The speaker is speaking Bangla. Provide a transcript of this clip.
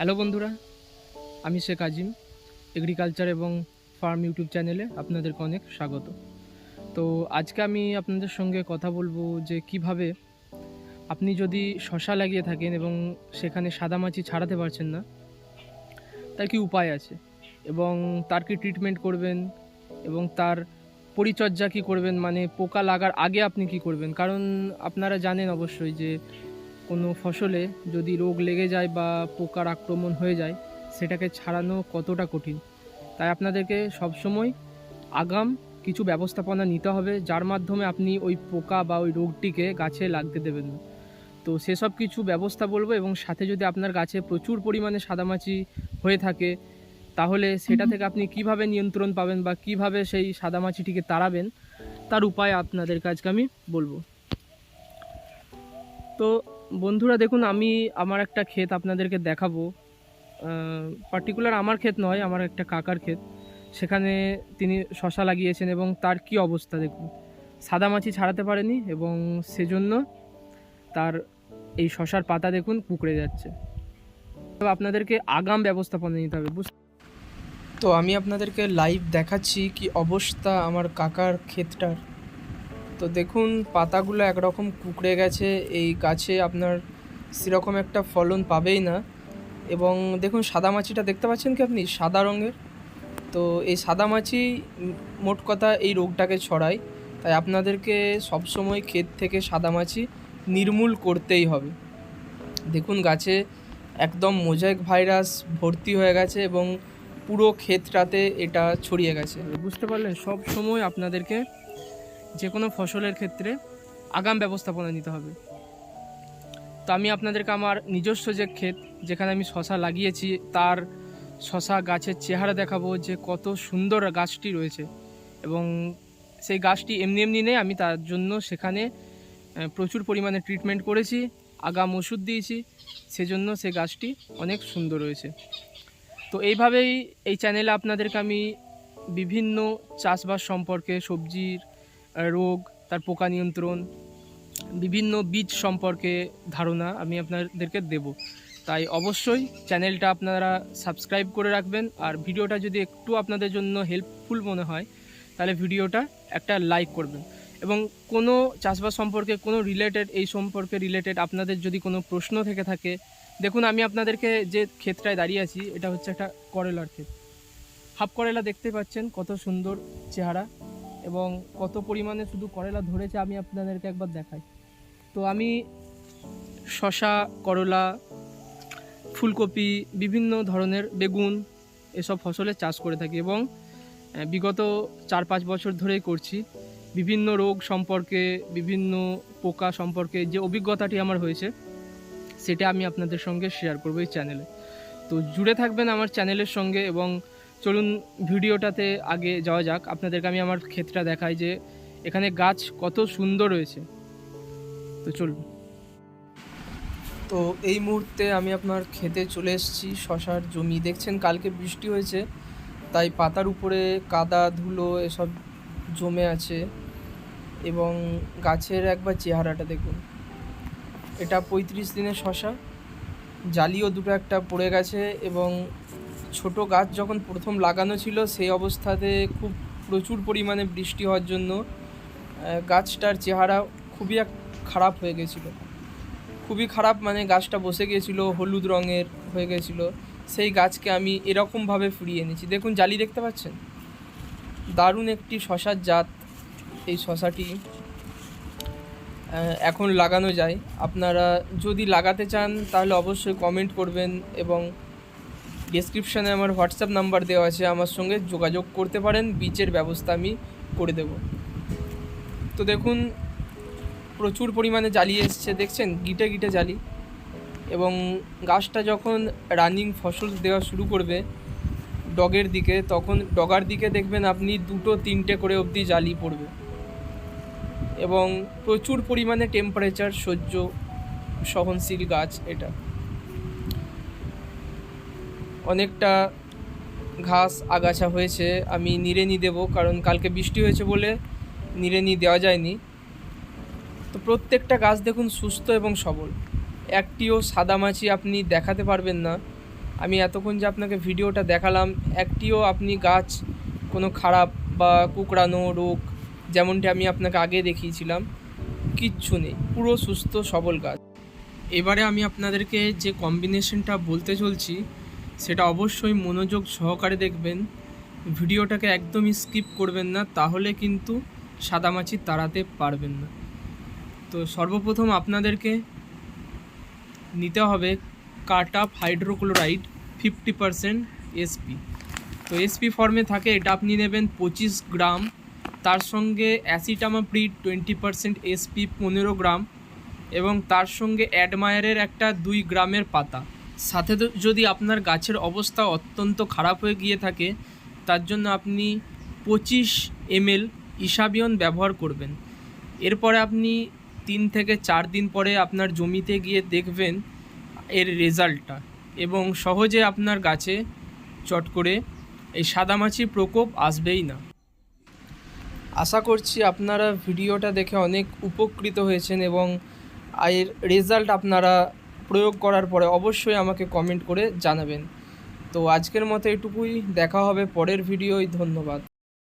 হ্যালো বন্ধুরা, আমি শেখ আজিম এগ্রিকালচার এবং ফার্ম ইউটিউব চ্যানেলে আপনাদেরকে অনেক স্বাগত। তো আজকে আমি আপনাদের সঙ্গে কথা বলব যে কীভাবে আপনি যদি শশা লাগিয়ে থাকেন এবং সেখানে সাদামাছি ছাড়াতে পারছেন না, তার কি উপায় আছে? এবং তার কি ট্রিটমেন্ট করবেন? এবং তার পরিচর্যা কি করবেন? মানে পোকা লাগার আগে আপনি কি করবেন? কারণ আপনারা জানেন অবশ্যই যে কোনো ফসলে যদি রোগ লেগে যায় বা পোকার আক্রমণ হয়ে যায় সেটাকে ছাড়ানো কতটা কঠিন? তাই আপনাদেরকে সবসময় আগাম কিছু ব্যবস্থাপনা নিতে হবে যার মাধ্যমে আপনি ওই পোকা বা ওই রোগটিকে গাছে লাগতে দেবেন না। তো সেসব কিছু ব্যবস্থা বলব এবং সাথে যদি আপনার গাছে প্রচুর পরিমাণে সাদামাছি হয়ে থাকে তাহলে সেটা থেকে আপনি কীভাবে নিয়ন্ত্রণ পাবেন বা কীভাবে সেই সাদামাছিটিকে তাড়াবেন তার উপায় আপনাদের কাছকে আমি বলব। তো বন্ধুরা, দেখুন, আমি আমার একটা ক্ষেত আপনাদেরকে দেখাবো। পার্টিকুলার আমার ক্ষেত নয়, আমার একটা কাকার ক্ষেত। সেখানে তিনি শশা লাগিয়েছেন এবং তার কি অবস্থা, দেখুন। সাদামাছি ছাড়াতে পারেনি এবং সেজন্য তার এই শশার পাতা, দেখুন, কুকড়ে যাচ্ছে। আপনাদেরকে আগাম ব্যবস্থাপনা নিতে হবে, বুঝ তো আমি আপনাদেরকে লাইভ দেখাচ্ছি কি অবস্থা আমার কাকার ক্ষেতটার। তো দেখুন, পাতাগুলো একরকম কুকড়ে গেছে, এই গাছে আপনার সেরকম একটা ফলন পাবেই না। এবং দেখুন সাদামাছিটা দেখতে পাচ্ছেন কি আপনি? সাদা রঙের। তো এই সাদা মাছি মোট কথা এই রোগটাকে ছড়ায়। তাই আপনাদেরকে সবসময় ক্ষেত থেকে সাদামাছি নির্মূল করতেই হবে। দেখুন, গাছে একদম মোজাইক ভাইরাস ভর্তি হয়ে গেছে এবং পুরো ক্ষেতটাতে এটা ছড়িয়ে গেছে। বুঝতে পারলেন? সব সময় আপনাদেরকে যে কোনো ফসলের ক্ষেত্রে আগাম ব্যবস্থাপনা নিতে হবে। তো আমি আপনাদেরকে আমার নিজস্ব যে ক্ষেত, যেখানে আমি শশা লাগিয়েছি, তার শশা গাছের চেহারা দেখাবো যে কত সুন্দর গাছটি রয়েছে এবং সেই গাছটি এমনি এমনি নেই, আমি তার জন্য সেখানে প্রচুর পরিমাণে ট্রিটমেন্ট করেছি, আগাম ওষুধ দিয়েছি, সেজন্য সেই গাছটি অনেক সুন্দর রয়েছে। তো এইভাবেই এই চ্যানেলে আপনাদেরকে আমি বিভিন্ন চাষবাস সম্পর্কে, সবজির রোগ, তার পোকা নিয়ন্ত্রণ, বিভিন্ন বীজ সম্পর্কে ধারণা আমি আপনাদেরকে দেব। তাই অবশ্যই চ্যানেলটা আপনারা সাবস্ক্রাইব করে রাখবেন আর ভিডিওটা যদি একটু আপনাদের জন্য হেল্পফুল মনে হয়, তাহলে ভিডিওটা একটা লাইক করবেন। এবং কোনো চাষবাস সম্পর্কে, কোনো রিলেটেড, এই সম্পর্কে রিলেটেড আপনাদের যদি কোনো প্রশ্ন থেকে থাকে, দেখুন আমি আপনাদেরকে যে ক্ষেতটায় দাঁড়িয়ে আছি, এটা হচ্ছে একটা করলার ক্ষেত। হাফ করলা দেখতে পাচ্ছেন, কত সুন্দর চেহারা। এবং কত পরিমাণে শুধু করলা ধরেছে আমি আপনাদেরকে একবার দেখাই। তো আমি শশা করলা, ফুলকপি, বিভিন্ন ধরনের বেগুন এসব ফসলের চাষ করে থাকি এবং বিগত চার পাঁচ বছর ধরেই করছি। বিভিন্ন রোগ সম্পর্কে, বিভিন্ন পোকা সম্পর্কে যে অভিজ্ঞতাটি আমার হয়েছে, সেটা আমি আপনাদের সঙ্গে শেয়ার করব এই চ্যানেলে তো জুড়ে থাকবেন আমার চ্যানেলের সঙ্গে এবং চলুন ভিডিওটাতে আগে যাওয়া যাক। আপনাদেরকে আমি আমার ক্ষেতটা দেখাই যে এখানে গাছ কত সুন্দর রয়েছে তো চলুন। তো এই মুহূর্তে আমি আপনার খেতে চলে এসেছি, শশার জমি। দেখছেন, কালকে বৃষ্টি হয়েছে, তাই পাতার উপরে কাদা, ধুলো এসব জমে আছে এবং গাছের একবার চেহারাটা দেখুন। এটা পঁয়ত্রিশ দিনের শশা, জালিও দুটো একটা পড়ে গেছে এবং ছোট গাছ যখন প্রথম লাগানো ছিল, সেই অবস্থাতে খুব প্রচুর পরিমাণে বৃষ্টি হওয়ার জন্য গাছটার চেহারা খুবই এক খারাপ হয়ে গেছিল। খুবই খারাপ মানে গাছটা বসে গিয়েছিল, হলুদ রঙের হয়ে গেছিল। সেই গাছকে আমি এরকমভাবে ফিরিয়ে এনেছি। দেখুন, জালি দেখতে পাচ্ছেন? দারুণ একটি শশার জাত এই শশাটি। এখন লাগানো যায়। আপনারা যদি লাগাতে চান, তাহলে অবশ্যই কমেন্ট করবেন এবং ডেসক্রিপশানে আমার হোয়াটসঅ্যাপ নাম্বার দেওয়া আছে, আমার সঙ্গে যোগাযোগ করতে পারেন বীজের ব্যবস্থা আমি করে দেব। তো দেখুন, প্রচুর পরিমাণে জালি এসছে, দেখছেন? গিটে গিটে জালি। এবং গাছটা যখন রানিং ফসল দেওয়া শুরু করবে ডগের দিকে, তখন ডগার দিকে দেখবেন আপনি দুটো, তিনটে করে অবধি জালি পড়বে। এবং প্রচুর পরিমাণে টেম্পারেচার সহ্য, সহনশীল গাছ এটা। অনেকটা ঘাস আগাছা হয়েছে, আমি নিড়েনি দেবো, কারণ কালকে বৃষ্টি হয়েছে বলে নিড়েনি দেওয়া যায়নি। তো প্রত্যেকটা গাছ দেখুন সুস্থ এবং সবল। একটিও সাদামাছি আপনি দেখাতে পারবেন না। আমি এতক্ষণ যে আপনাকে ভিডিওটা দেখালাম, একটিও আপনি গাছ কোনো খারাপ বা কুকড়ানো রোগ যেমনটি আমি আপনাকে আগে দেখিয়েছিলাম, কিচ্ছু নেই, পুরো সুস্থ সবল গাছ। এবারে আমি আপনাদেরকে যে কম্বিনেশনটা বলতে চলছি সেটা অবশ্যই মনোযোগ সহকারে দেখবেন। ভিডিওটাকে একদমই স্কিপ করবেন না, তাহলে কিন্তু সাদামাছি তাড়াতে পারবেন না। তো সর্বপ্রথম আপনাদেরকে নিতে হবে Cartap hydrochloride fifty percent SP তো এসপি ফর্মে থাকে, এটা আপনি নেবেন পঁচিশ গ্রাম, তার সঙ্গে অ্যাসিটামাপ্রিড টোয়েন্টি পারসেন্ট এসপি পনেরো গ্রাম, এবং তার সঙ্গে অ্যাডমায়ারের একটা দুই গ্রামের পাতা। সাথে যদি আপনার গাছের অবস্থা অত্যন্ত খারাপ হয়ে গিয়ে থাকে, তার জন্য আপনি পঁচিশ এমএল ইসাবিয়ন ব্যবহার করবেন। এরপরে আপনি তিন থেকে চার দিন পরে আপনার জমিতে গিয়ে দেখবেন এর রেজাল্টটা এবং সহজে আপনার গাছে চট করে এই সাদামাছির প্রকোপ আসবেই না। আশা করছি আপনারা ভিডিওটা দেখে অনেক উপকৃত হয়েছেন এবং এর রেজাল্ট আপনারা প্রয়োগ করার পরে অবশ্যই আমাকে কমেন্ট করে জানাবেন। তো আজকের মতো এটুকুই, দেখা হবে পরের ভিডিওয় ধন্যবাদ।